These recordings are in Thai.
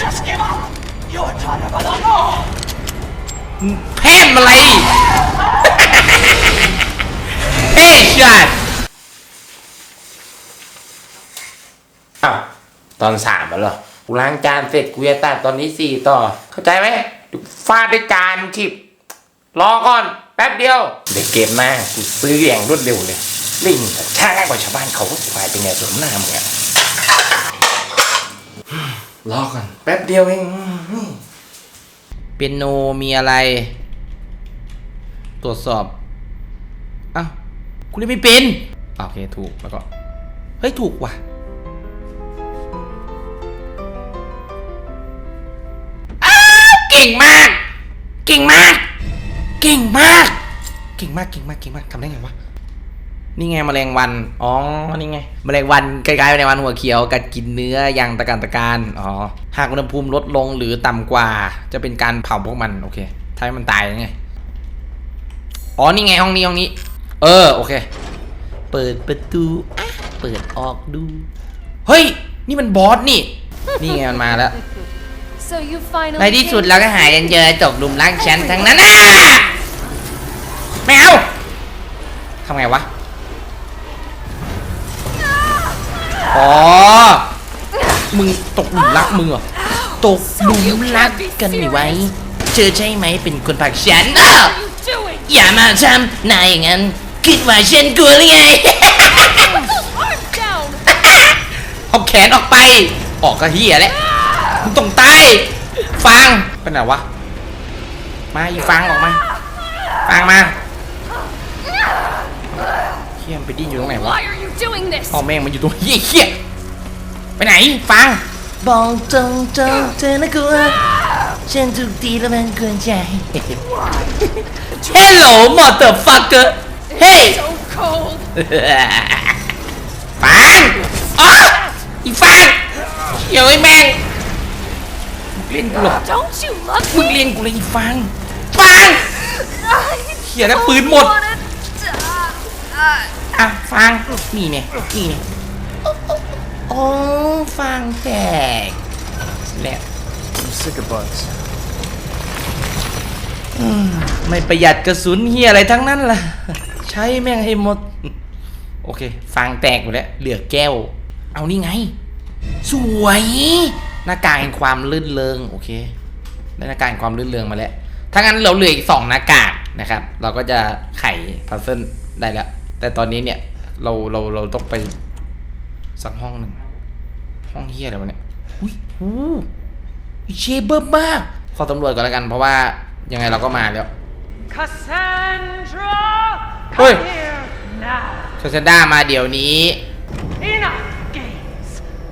Just give up! You're trying to run along! แพมอะไรเฮ้ยชัดอ้าวตอนสามแล้วเหรอ กูล้างจานเสร็จกูจะตัดตอนนี้สี่ต่อ เข้าใจไหมฟาดด้วยจานทิบ รอก่อน แป๊บเดียว เดี๋ยวเกมหน้ากูซื้ออย่างรวดเร็วเลย ลิงช้ากว่าชาวบ้านเขาควายเป็นไงสมหน้ามึงอะ รอก่อนแป๊บเดียวเองเปียโนมีอะไร ตรวจสอบอ้าวคุณเล่นไม่เป็นโอเคถูกแล้วก็ เฮ้ย ถูกว่ะเก่งมาก เก่งมาก เก่งมาก เก่งมาก เก่งมาก เก่งมากทำได้ไงวะ นี่ไงแมลงวัน อ๋อ นี่ไงแมลงวันคล้ายๆแมลงวันหัวเขียวกัดกินเนื้ออย่างตะการตะการ อ๋อ หากอุณหภูมิลดลงหรือต่ำกว่า จะเป็นการเผาพวกมัน โอเคทำให้มันตายยังไง อ๋อ นี่ไงห้องนี้ห้องนี้ เออ โอเค เปิดประตูอะเปิดออกดู เฮ้ย นี่มันบอสนี่ นี่ไงมันมาแล้ว So you finally ในที่สุด came- เราก็หายกันเจอจบลุมล้างฉันทั้งนั้นอะแมวทำไงวะ อ๋อ มึงตกหลุมรักมึงเหรอ ตกหลุมรักกันไม่ไหวเจอใช่ไหมเป็นคนผักฉันเอออย่ามาทำนายอย่างนั้น คิดว่าฉันกลัวหรือไง เอาแขนออกไป ออกก็เฮียแล้วมึงต้องตาย ฟังเป็นไหนวะ มาอีฟังออกมา ฟังมาเฮียมไปดิ้นอยู่ตรงไหนวะ doing this? พ่อแม่งมันอยู่ตรงเฮียเฮียไปไหนฟังบอกตรงตรงเธอนะกลัวฉันถูกตีแล้วมันกวนใจ Hello motherfucker Hey So cold. ฟังอ๋ออีฟังเฮ้ยแม่งมึงเล่นกูเหรอ Don't you love มึง me? เล่นกูเลยอีฟังฟังเหี้ยแล้วปืนหมด อะฟังนี่เนี่ยนี่เนี่ยโอ้ฟังแตกแล้ว I'm sick of bugs. ไม่ประหยัดกระสุนเฮียอะไรทั้งนั้นล่ะ ใช้แม่งให้หมด โอเคฟังแตกหมดแล้วเหลือแก้ว เอานี่ไง สวย หน้ากากแห่งความลื่นเริงโอเคได้หน้ากากแห่งความลื่นเริงมาแล้วถ้างั้นเราเหลืออีกสองหน้ากากนะครับ เราก็จะไขพัซเซิลได้แล้ว แต่ตอนนี้เนี่ยเราเราเราต้องไปสักห้องหนึ่งห้องเฮียอะไรวะเนี่ยอุ้ยหูเชเบิร์มากขอตำรวจก่อนแล้วกัน เพราะว่ายังไงเราก็มาแล้ว Cassandra! Oi. Come here now. ชาชด้ามาเดี๋ยวนี้ Enough games.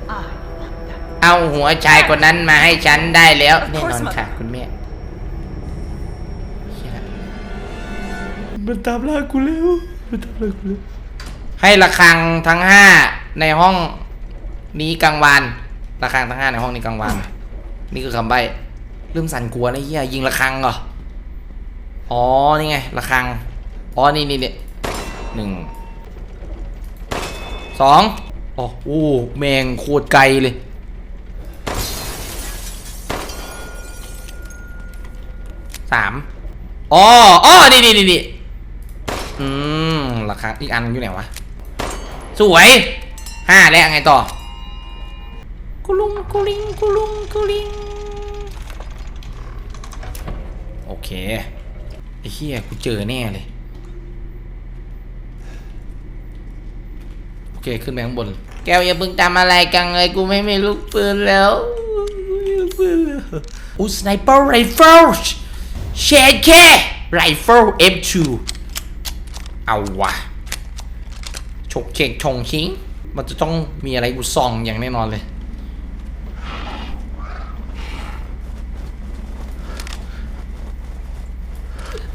I want that เอาหัวชายคนนั้นมาให้ฉันได้แล้วแน่นอนค่ะคุณแม่เหี้ยมันตามล่ากูแล้ว ให้ระฆังทั้งห้าในห้องนี้กลางวันระฆังทั้งห้าในห้องนี้กลางวันนี่คือคำใบ้เริ่มสั่นกลัวนะเฮียยิงระฆังเหรออ๋อนี่ไงระฆังอ๋อนี่นี่นี่หนึ่งสองอ๋อโอ้แมงโคตรไกลเลยสามอ๋ออ๋อนี่นี่นี่อืม ราคาอีกอันอยู่ไหนวะ สวยห้าแล้วไงต่อ กุลุงกุลิงกุลุงกุลิง โอเค ไอ้เหี้ยกูเจอแน่เลย โอเค ขึ้นไปข้างบน แกวอย่าเพิ่งทำอะไรกันเลย กูไม่มีลูกปืนแล้วลูกปืนแล้วอู้สไนเปอร์ไรเฟิลเชดแค่ไรเฟิล F2 เอาวะฉกเชกชงชิง มันจะต้องมีอะไรกูซองอย่างแน่นอนเลย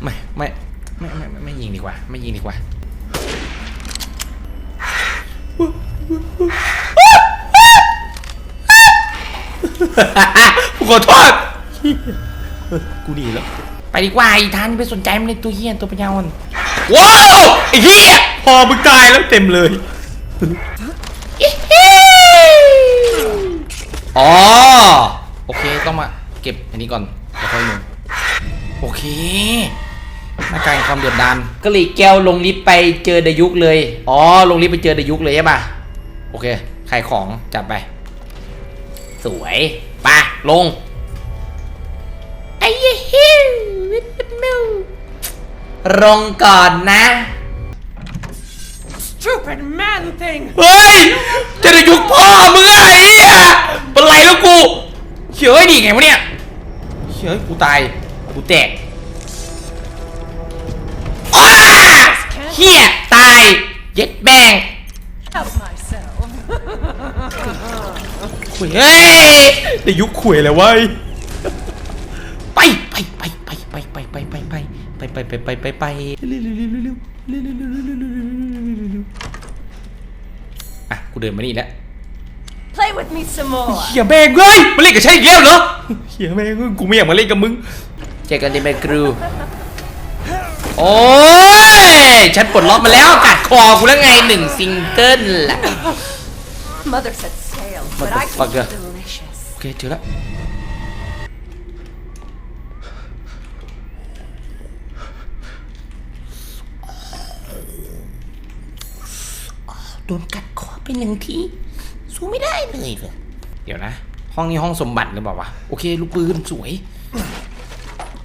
ไม่ไม่ไม่ไม่ไม่ไม่ยิงดีกว่า ไม่ยิงดีกว่ากูขอโทษกูหนีแล้ว ไปดีกว่าไอ้ทันไปสนใจมันในตัวเฮียตัวปัญญาอ่อน ว้าวไอ้เฮียพอมึงตายแล้วเต็มเลยอ๋อโอเคต้องมาเก็บอันนี้ก่อนแล้วค่อยลงโอเคหน้าการแห่งความเดือดดานก็เลยแก้วลงลิฟต์ไปเจอเดยุกเลยอ๋อลงลิฟต์ไปเจอเดยุกเลยใช่ปะโอเคขายของจัดไป สวยไปะลง ลงก่อนนะ Stupid man thing! เฮ้ยเจะได้ยุกพ่อมึงอะไอ้เหี้ยเป็นไรแล้วกูเฉยดิไงวะเนี่ยเฉยกูตาย กูแตกอ้าเฮียตาย เย็ดแม่ง Help myself. ขุยเฮ้ยได้ยุคขุยแล้วเว้ย ไปไปไปไปไปไปไปไปไป ไปไปไปไปไปไปอะกูเดินมานี่แล้ว Play with me some more เฮียแม่งเว้ยมาเล่นกับฉันอีกแล้วเหรอเฮียแม่งเว้กูไม่อยากมาเล่นกับมึงเจอกันดิแม่ครูโอ้ยฉันปลดล็อกมาแล้วกัดคอกูแล้วไงหนึ่งซิงเกิลแหละ Mother said stale but I think delicious โอเคเจอแล้ว โดนกัดคอเป็นหนึ่งทีสู้ไม่ได้เลยเลยเดี๋ยวนะ ห้องนี้ห้องสมบัติหรือเปล่าวะโอเค ลูกปืนสวย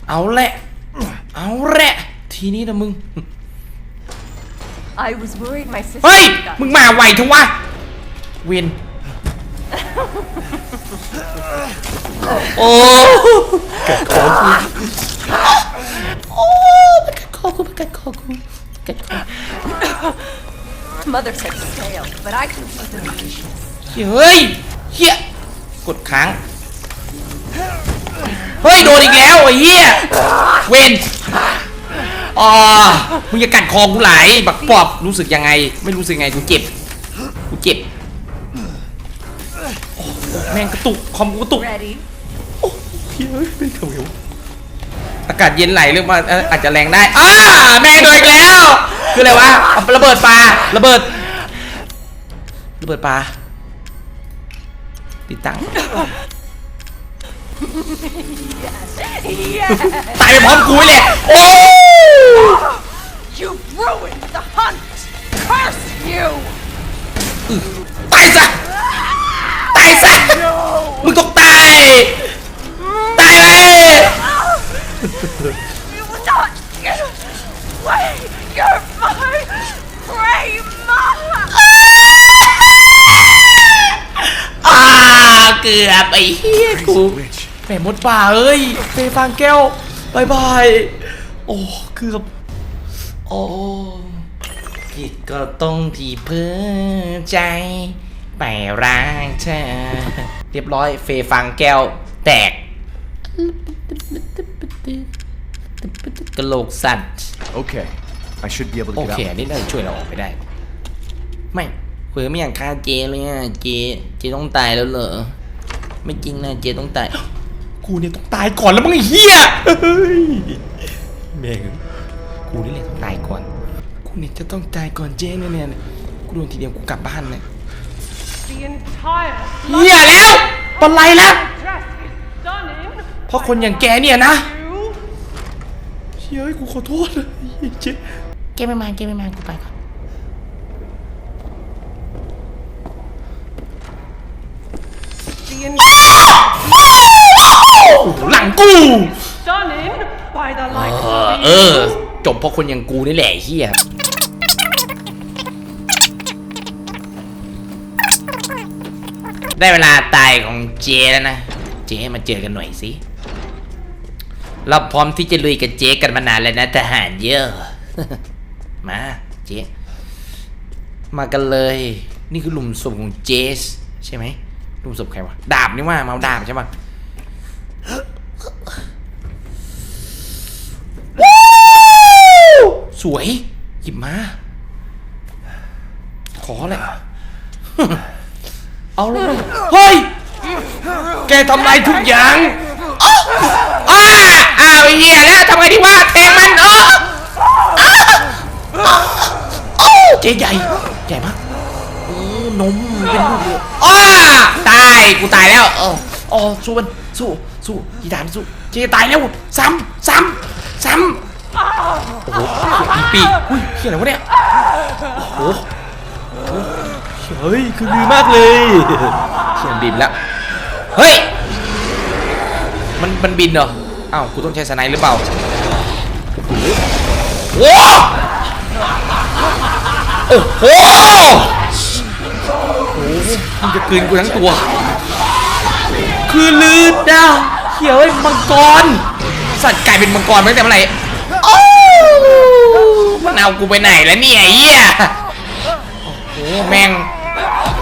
เอาแหละ เอาแหละ ทีนี้นะมึง I was worried my sister เฮ้ย got มึงมาไวทั้งวะ เวียนโอ้กัดคอกูโอ้มันกัดคอกูมันกัดคอกูกัดคอ Mother said stale, but I think it's delicious. เฮ้ยเฮียกดค้าง เฮ้ย โดนอีกแล้วไอ้เหี้ย เวนอ๋อมึงจะกัดคอกูไหลายบักปอบรู้สึกยังไง ไม่รู้สึกยังไงกูเจ็บ กูเจ็บโอ้แม่งกระตุก คอมกูกระตุก Ready? เฮ้ยเป็นเถวอากาศเย็นไหลหรือมาเอ่ออาจจะแรงได้อ้าแม่งโดนอีกแล้ว คืออะไรวะเอาระเบิดปลาระเบิดระเบิดปลาติดตั้ง Yes! ตายไปพร้อมกูนี่แหละโอ้ You ruined the hunt! Curse you! ตายซะตายซะมึงต้องตายตายเล You're my prey mother! อ่าเกือบไอ้เหี้ยกูแหมมดป่าเอ้ยเฟฟางแก้วบายบาย โอ้เกือบโอ้ผิดก็ต้องที่เพ้อใจ ไปรักเธอ เรียบร้อยเฟฟางแก้วแตกกระโหลกสัตว์ Okay, I should be able to โอ get เค out. อันนี้น่าจะช่วยเราออกไปได้ ไม่เผื่อไม่อยากฆ่าเจเลยอะเจเจต้องตายแล้วเหรอไม่จริงนะเจต้องตาย กูเนี่ยต้องตายก่อนแล้วมึงไอ้เฮียเฮ้ยแม่งกูนี่แหละต้องตายก่อน กูเนี่ยจะต้องตายก่อนเจเนี่ยเนี่ยกูโดนทีเดียวกูกลับบ้านเลย The entire เฮียแล้วปนไรแล้ว dress is done in เพราะคนอย่างแกเนี่ยนะ you. เฮ้ยเอ้ยกูขอโทษนะเจ๊ แกไม่มาแกไม่มากูไปก่อน The entire โอ้โหหลังกู done in by the likes เออ of เอ you. อจบเพราะคนอย่างกูนี่แหละไอ้เฮียได้เวลาตายของเจแล้วนะ เจมาเจอกันหน่อยสิ เราพร้อมที่จะลุยกับเจกันมานานแล้วนะทหารเยอะ มาเจมากันเลย นี่คือหลุมศพของเจส ใช่ไหมหลุมศพใครวะดาบนี่ว่ามาเอาดาบใช่ปะสวย หยิบมา ขอแหละเอาเลยเฮ้ย แกทำลายทุกอย่างอ้าวไอ้เหี้ยแล้วทำไงดีวะแทงมันเอออ้าวอ้าว เจ๊ใหญ่ ใหญ่มากโอ้นมเป็นลูกเลยอ้าตาย กูตายแล้วเอออ๋อสู้มันสู้สู้ยีดานสู้เจตายแล้วซ้ำซ้ำซ้ำโอ้โหมีปีกอุ้ยเฮียอะไรวะเนี่ยโอ้โหเฮ้ยคือดีมากเลยเขียนบินแล้วเฮ้ยมันมันบินเหรออ้าวกูต้องใช้สไนด์หรือเปล่าโอ้ โอ้โหมันจะกลืนกูทั้งตัว คือลืดดาวเขียวไอ้มังกร สัตว์กลายเป็นมังกรมาตั้งแต่เมื่อไหร่โอ้มันเอากูไปไหนแล้วเนี่ยไอ้เหี้ยโอ้โหแม่ง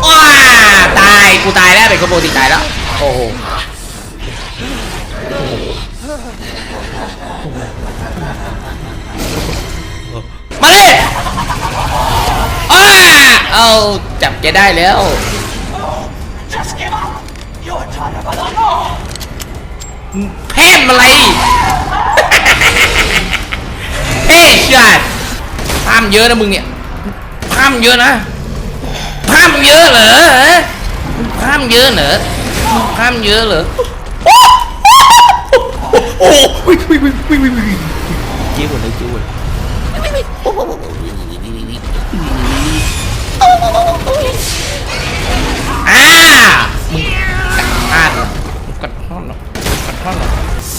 ว้าตายกูตายแล้วเป็นกระโปรงติตายแล้วโอ้โหมาเลยอ้า เอาจับแกได้แล้ว Just give up! You're tired of it all! แพร่มอะไรเฮ้ยชาดพามเยอะนะมึงเนี่ยพามเยอะนะพามเยอะเหรอพามเยอะเหรอพามเยอะเหรอโอ้โหวิ่งวิ่งวิ่งวิ่งวิ่งวิ่งเจี๊ยบหมดเลยเจี๊ยบหมด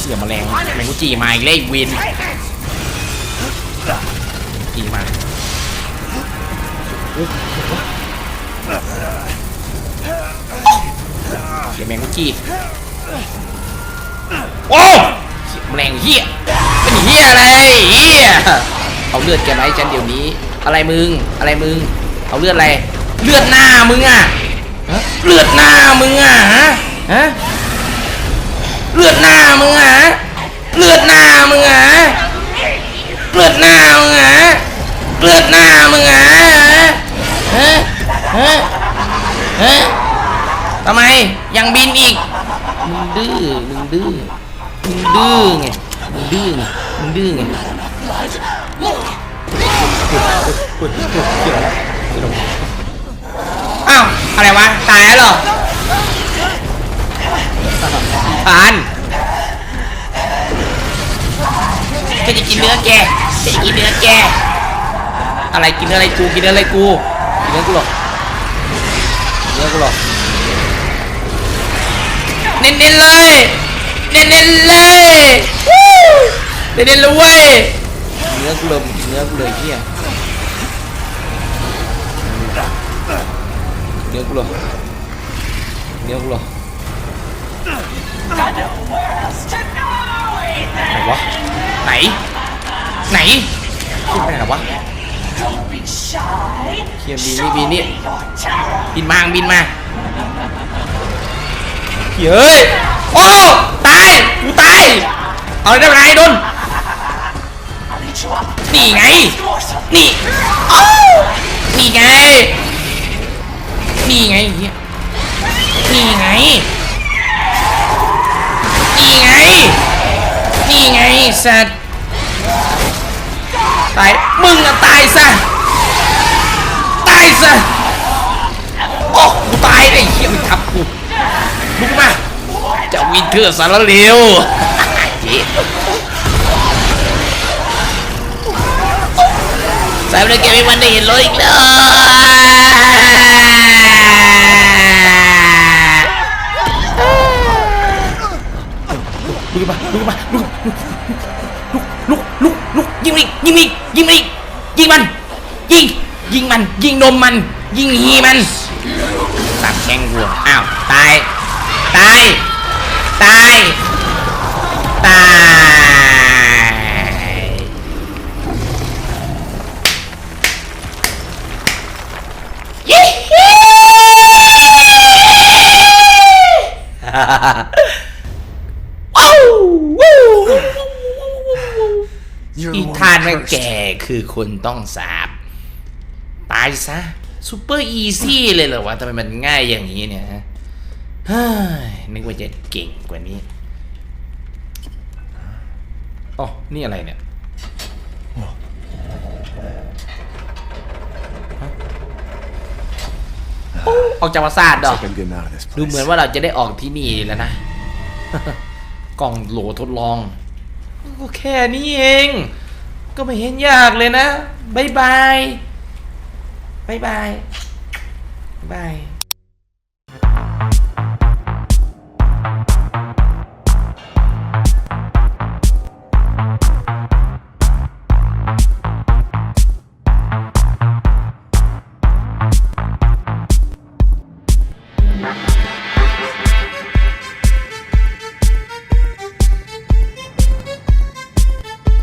เหรอเสียแมลงแมงกุจีมาอีกเลยเวนจีมาเสียแมงกุจีโอ้เสียแมลงเหี้ยเป็นเหี้ยอะไรเหี้ยเอาเลือดแกมาให้ฉันเดี๋ยวนี้ อะไรมึง อะไรมึง เอาเลือดอะไร เลือดหน้ามึงอะฮะเลือดหน้ามึงอะฮะฮะ เลือดหน้ามึงอะเลือดหน้ามึงอะเลือดหน้ามึงอะเลือดหน้ามึงอะฮะฮะฮะฮะทำไมยังบินอีกมึงดื้อมึงดื้อมึงดื้อไงมึงดื้อไงมึงดื้อไงอ้าวอะไรวะตายแล้วเหรอ ผ่านจะจะกินเนื้อแกจะจะกินเนื้อแก อะไรกินเนื้ออะไรกูกินเนื้ออะไรกูกินเนื้อกูหรอกกินเนื้อกูหรอกเน้นๆเลยเน้นๆเลยเน้นๆเลยเว้ยกินเนื้อกูเลยกินเนื้อกูเลยเฮียเนื้อกูเลยกินเนื้อกูเลย ไหนวะ ไหน ไหนขึ้นไปไหนวะเฮียบินนี่บินนี่บินมาบินมาเฮ้ย โอ้ ตาย กูตาย เอาได้ไหมโดนนี่ไง นี่โอ้นี่ไง นี่ไง นี่ไง ไง นี่ไงสัตว์ตาย มึงอะตายซะ ตายซะ โอ้กูตายเลยเฮียมันทับกูลุกมาจะวินเทอร์สารเลวสายเลยแกไม่วันได้เห็นรถอีกเลย ยิงมันอีกยิงมันอีกยิงมัน ยิง ยิงมัน ยิงนมมัน ยิงฮีมันสามแข้งวัวอ้าวตาย ตาย ตาย ตาย แกคือคนต้องสาบ ตายซะซูเปอร์อีซี่เลยเหรอวะทำไมมันง่ายอย่างนี้เนี่ยฮะนึกว่าจะเก่งกว่านี้อ๋อนี่อะไรเนี่ยออกจากปราสาทดอกดูเหมือนว่าเราจะได้ออกที่นี่แล้วนะ กล่องโหลทดลองก็แค่นี้เอง ก็ไม่เห็นยากเลยนะบายบายบายบายบาย